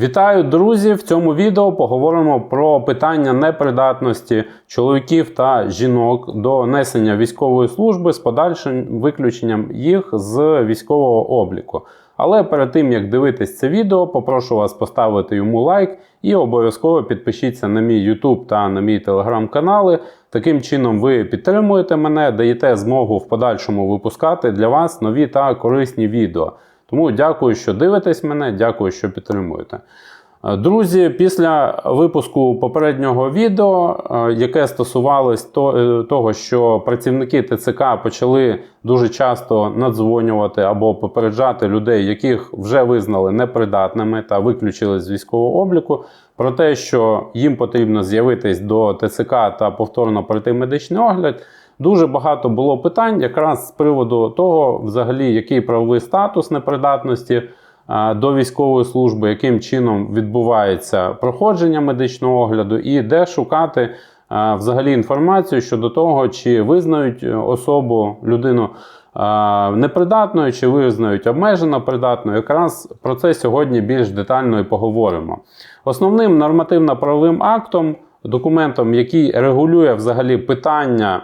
Вітаю, друзі! В цьому відео поговоримо про питання непридатності чоловіків та жінок до несення військової служби з подальшим виключенням їх з військового обліку. Але перед тим як дивитись це відео, попрошу вас поставити йому лайк і обов'язково підпишіться на мій YouTube та на мій телеграм-канали. Таким чином, ви підтримуєте мене, даєте змогу в подальшому випускати для вас нові та корисні відео. Тому дякую, що дивитесь мене, дякую, що підтримуєте. Е, Друзі, після випуску попереднього відео, е, яке стосувалось е, того, що працівники ТЦК почали дуже часто надзвонювати або попереджати людей, яких вже визнали непридатними та виключили з військового обліку, про те, що їм потрібно з'явитись до ТЦК та повторно пройти медичний огляд. Дуже багато було питань якраз з приводу того, взагалі, який правовий статус непридатності а, до військової служби, яким чином відбувається проходження медичного огляду, і де шукати а, взагалі інформацію щодо того, чи визнають е, особу людину непридатною, чи визнають обмежено придатною. Якраз про це сьогодні більш детально і поговоримо. Основним нормативно-правовим актом, документом, який регулює взагалі питання.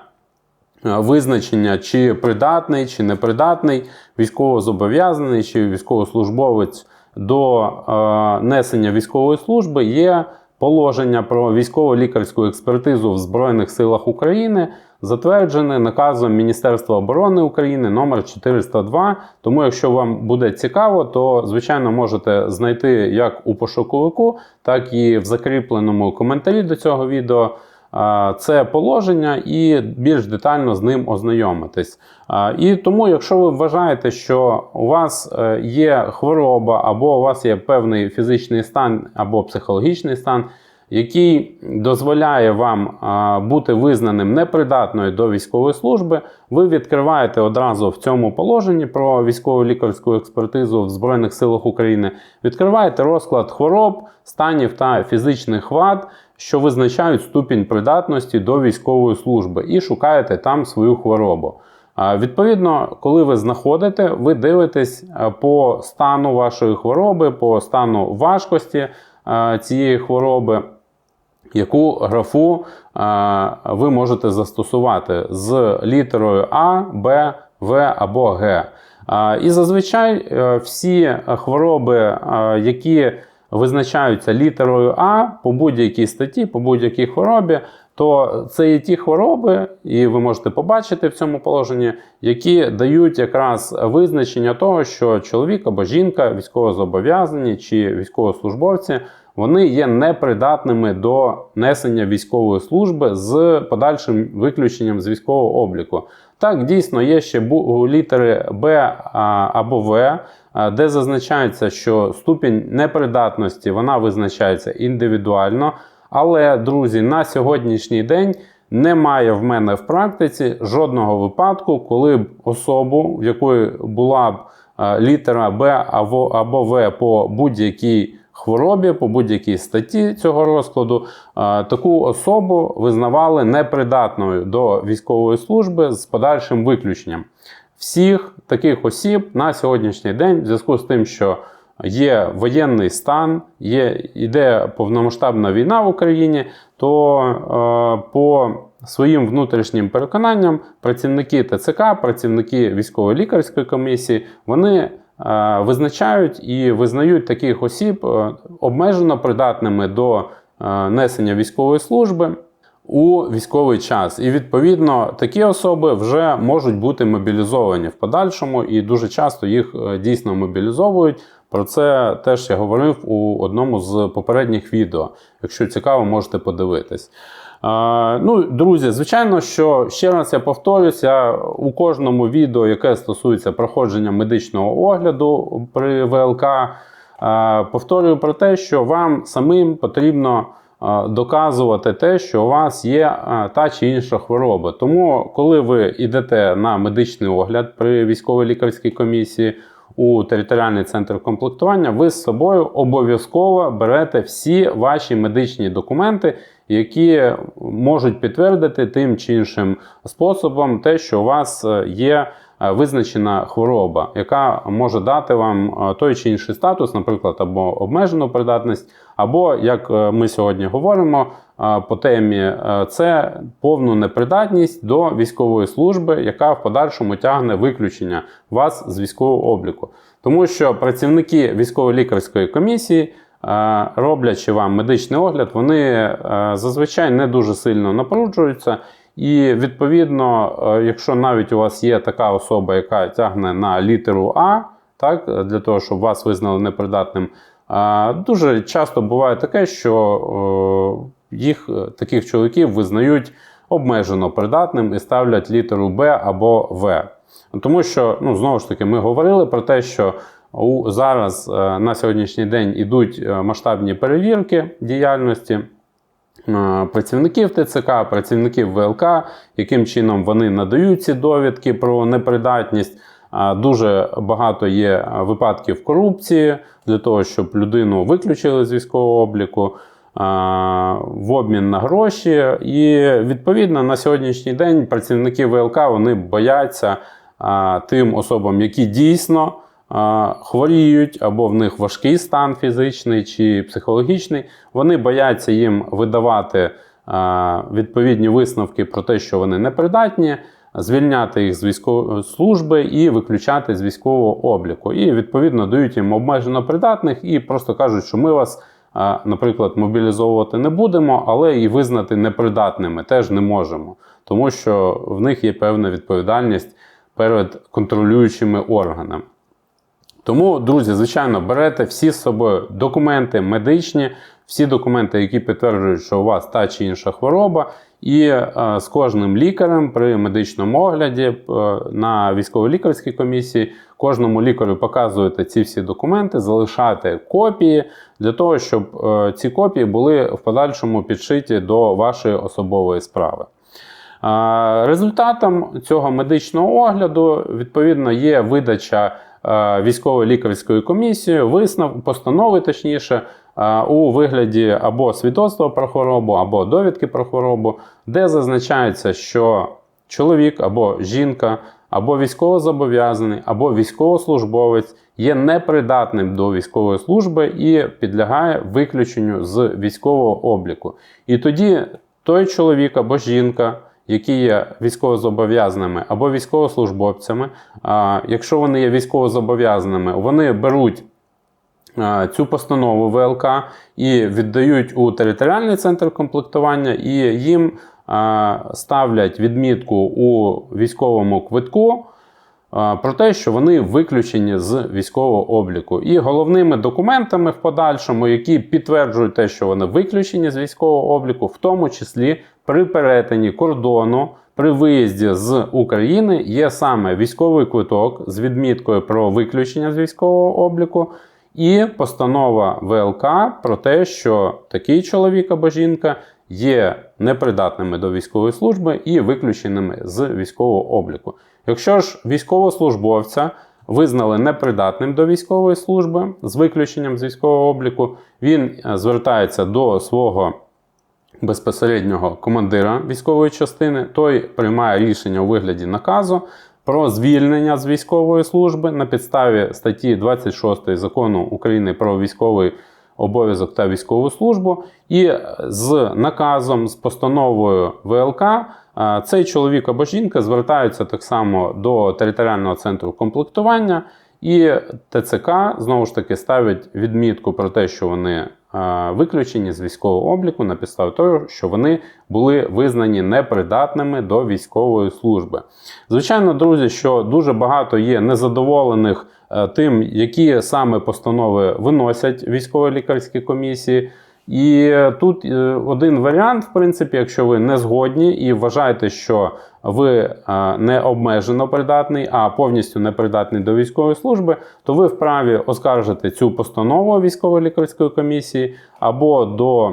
Е, визначення, чи придатний, чи непридатний військовозобов'язаний, чи військовослужбовець до е, несення військової служби, є положення про військово-лікарську експертизу в Збройних силах України, затверджене наказом Міністерства оборони України номер 402. Тому, якщо вам буде цікаво, то звичайно можете знайти як у пошуковику, так і в закріпленому коментарі до цього відео це положення і більш детально з ним ознайомитись. І тому, якщо ви вважаєте, що у вас е, є хвороба, або у вас є певний фізичний стан або психологічний стан, який дозволяє вам бути визнаним непридатною до військової служби, ви відкриваєте одразу в цьому положенні про військово-лікарську експертизу в Збройних силах України, відкриваєте розклад хвороб, станів та фізичних вад, що визначають ступінь придатності до військової служби, і шукаєте там свою хворобу. Відповідно, коли ви знаходите, ви дивитесь е, по стану вашої хвороби, по стану важкості е, цієї хвороби, яку графу е, ви можете застосувати з літерою А, Б, В або Г. І зазвичай всі хвороби, які визначаються літерою А по будь-якій статті, по будь-якій хворобі, то це є ті хвороби, і ви можете побачити в цьому положенні, які дають якраз визначення того, що чоловік або жінка, військовозобов'язані чи військовослужбовці, вони є непридатними до несення військової служби з подальшим виключенням з військового обліку. Так, дійсно є ще літери Б або В, де зазначається, що ступінь непридатності вона визначається індивідуально. Але, друзі, на сьогоднішній день немає в мене в практиці жодного випадку, коли б особу, в якої була б літера Б або В по будь-якій хворобі, по будь-якій статті цього розкладу, таку особу визнавали непридатною до військової служби з подальшим виключенням. Всіх таких осіб на сьогоднішній день, в зв'язку з тим, що є воєнний стан, є, йде повномасштабна війна в Україні, то е, по своїм внутрішнім переконанням працівники ТЦК, працівники військово-лікарської комісії, вони визначають і визнають таких осіб е, обмежено придатними до е, несення військової служби. У військовий час, і відповідно такі особи вже можуть бути мобілізовані в подальшому, і дуже часто їх е, дійсно мобілізовують. Про це теж я говорив у одному з попередніх відео. Якщо цікаво, можете подивитись. Ну, друзі, звичайно, що ще раз я повторюся, у кожному відео, яке стосується проходження медичного огляду при ВЛК, повторюю про те, що вам самим потрібно доказувати те, що у вас є та чи інша хвороба. Тому, коли ви йдете на медичний огляд при військовій лікарській комісії, у територіальний центр комплектування, ви з собою обов'язково берете всі ваші медичні документи, які можуть підтвердити тим чи іншим способом те, що у вас е, є визначена хвороба, яка може дати вам е, той чи інший статус, наприклад, або обмежену придатність, або, як е, ми сьогодні говоримо е, по темі, е, це повну непридатність до військової служби, яка в подальшому тягне виключення вас з військового обліку. Тому що працівники військово-лікарської комісії, е, роблячи вам медичний огляд, вони е, зазвичай не дуже сильно напружуються. І відповідно, е, якщо навіть у вас є така особа, яка тягне на літеру А, так, для того, щоб вас визнали непридатним, е, дуже часто буває таке, що е, їх таких чоловіків визнають обмежено придатним і ставлять літеру Б або В. Тому що, ну, знову ж таки, ми говорили про те, що зараз на сьогоднішній день ідуть масштабні перевірки діяльності працівників ТЦК, працівників ВЛК, яким чином вони надають ці довідки про непридатність. Дуже багато є е, випадків корупції для того, щоб людину виключили з військового обліку в обмін на гроші. І відповідно на сьогоднішній день працівники ВЛК вони бояться тим особам, які дійсно хворіють або в них важкий стан фізичний чи психологічний. Вони бояться їм видавати відповідні висновки про те, що вони непридатні. Звільняти їх з військової служби і виключати з військового обліку. І відповідно дають їм обмежено придатних і просто кажуть, що ми вас, наприклад, мобілізовувати не будемо, але і визнати непридатними теж не можемо, тому що в них є певна відповідальність перед контролюючими органами. Тому, друзі, звичайно, берете всі з собою документи медичні, всі документи, які підтверджують, що у вас та чи інша хвороба, і е, з кожним лікарем при медичному огляді е, на військово-лікарській комісії кожному лікарю показуєте ці всі документи, залишаєте копії для того, щоб е, ці копії були в подальшому підшиті до вашої особової справи. Е, Результатом цього медичного огляду відповідно є видача е, військової лікарської комісії, виснав постанови, точніше, е, у вигляді або свідоцтва про хворобу, або довідки про хворобу, де зазначається, що чоловік або жінка, або військовозобов'язаний, або військовослужбовець є непридатним до військової служби і підлягає виключенню з військового обліку. І тоді той чоловік або жінка, які є військовозобов'язаними або військовослужбовцями, якщо вони є військовозобов'язаними, вони беруть цю постанову ВЛК і віддають у територіальний центр комплектування, і їм ставлять відмітку у військовому квитку. Про те, що вони виключені з військового обліку, і головними документами в подальшому, які підтверджують те, що вони виключені з військового обліку, в тому числі при перетині кордону при виїзді з України, є саме військовий квиток з відміткою про виключення з військового обліку, і постанова ВЛК про те, що такий чоловік або жінка є непридатними до військової служби і виключеними з військового обліку. Якщо ж військовослужбовця визнали непридатним до військової служби з виключенням з військового обліку, він е, звертається до свого безпосереднього командира військової частини, той приймає рішення у вигляді наказу про звільнення з військової служби на підставі статті 26 закону України про військовий обов'язок та військову службу, і з наказом, з постановою ВЛК. е, Цей чоловік або жінка звертаються так само до територіального центру комплектування, і ТЦК знову ж таки ставить відмітку про те, що вони виключені з військового обліку на підставі того, що вони були визнані непридатними до військової служби. Звичайно, друзі, що дуже багато є незадоволених е, тим, які саме постанови виносять військово-лікарські комісії. І е, тут е, один варіант, в принципі, якщо ви не згодні і вважаєте, що ви е, не обмежено придатний, а повністю непридатний до військової служби, то ви вправі оскаржити цю постанову військово-лікарської комісії або до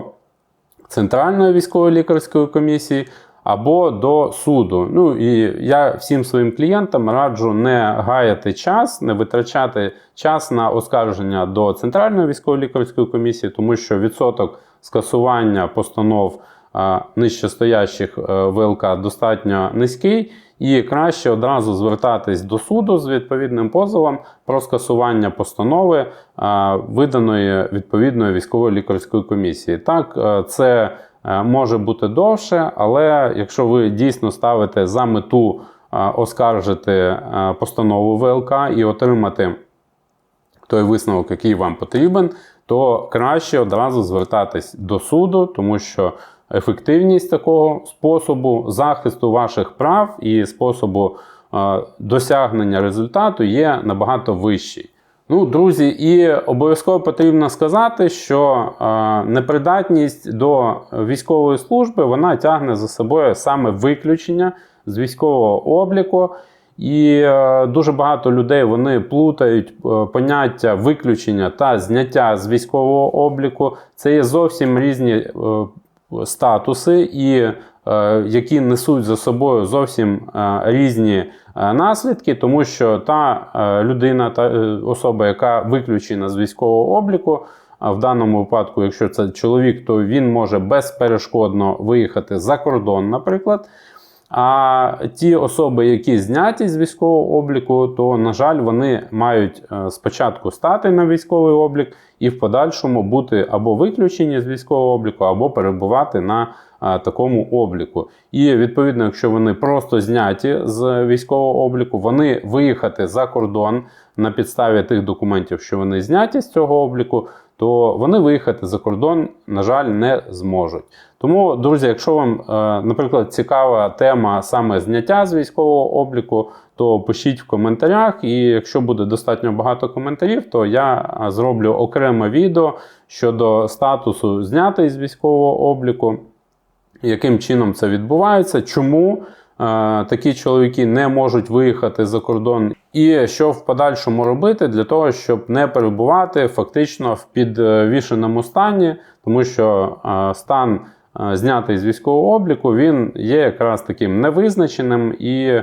Центральної військової лікарської комісії, або до суду. Ну і я всім своїм клієнтам раджу не гаяти час, не витрачати час на оскарження до Центральної військово-лікарської комісії, тому що відсоток скасування постанов нижчестоящих е, ВЛК достатньо низький, і краще одразу звертатись до суду з відповідним позовом про скасування постанови, виданої відповідної військової лікарської комісії. Так, е, це може бути довше, але якщо ви дійсно ставите за мету е, оскаржити е, постанову ВЛК і отримати той висновок, який вам потрібен, то краще одразу звертатись до суду, тому що ефективність такого способу захисту ваших прав і способу е, досягнення результату є набагато вищий. Ну, друзі, і обов'язково потрібно сказати, що е, непридатність до військової служби вона тягне за собою саме виключення з військового обліку. І е, дуже багато людей вони плутають е, поняття виключення та зняття з військового обліку. Це є зовсім різні е, статуси, і які несуть за собою зовсім е, різні е, наслідки, тому що та е, людина, та е, особа, яка виключена з військового обліку. В даному випадку, якщо це чоловік, то він може безперешкодно виїхати за кордон, наприклад. А ті особи, які зняті з військового обліку, то, на жаль, вони мають е, спочатку стати на військовий облік і в подальшому бути або виключені з військового обліку, або перебувати на е, такому обліку. І відповідно, якщо вони просто зняті з військового обліку, вони виїхати за кордон на підставі тих документів, що вони зняті з цього обліку, то вони виїхати за кордон, на жаль, не зможуть. Тому, друзі, якщо вам, е, наприклад, цікава тема саме зняття з військового обліку, то пишіть в коментарях. І якщо буде достатньо багато коментарів, то я е, зроблю окреме відео щодо статусу знятий з військового обліку, яким чином це відбувається, чому. е, Такі чоловіки не можуть виїхати за кордон, і що в подальшому робити для того, щоб не перебувати фактично в підвішеному стані, тому що е, стан е, знятий з військового обліку, він є якраз таким невизначеним, і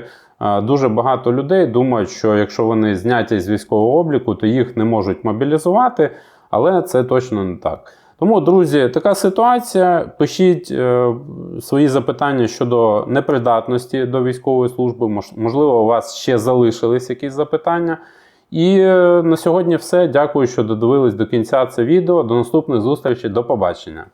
дуже багато людей думають, що якщо вони зняті з військового обліку, то їх не можуть мобілізувати, але це точно не так. Тому, друзі, така ситуація. Пишіть е, свої запитання щодо непридатності до військової служби. Можливо, у вас ще залишились якісь запитання. І е, на сьогодні все. Дякую, що додивились до кінця це відео. До наступних зустрічей. До побачення.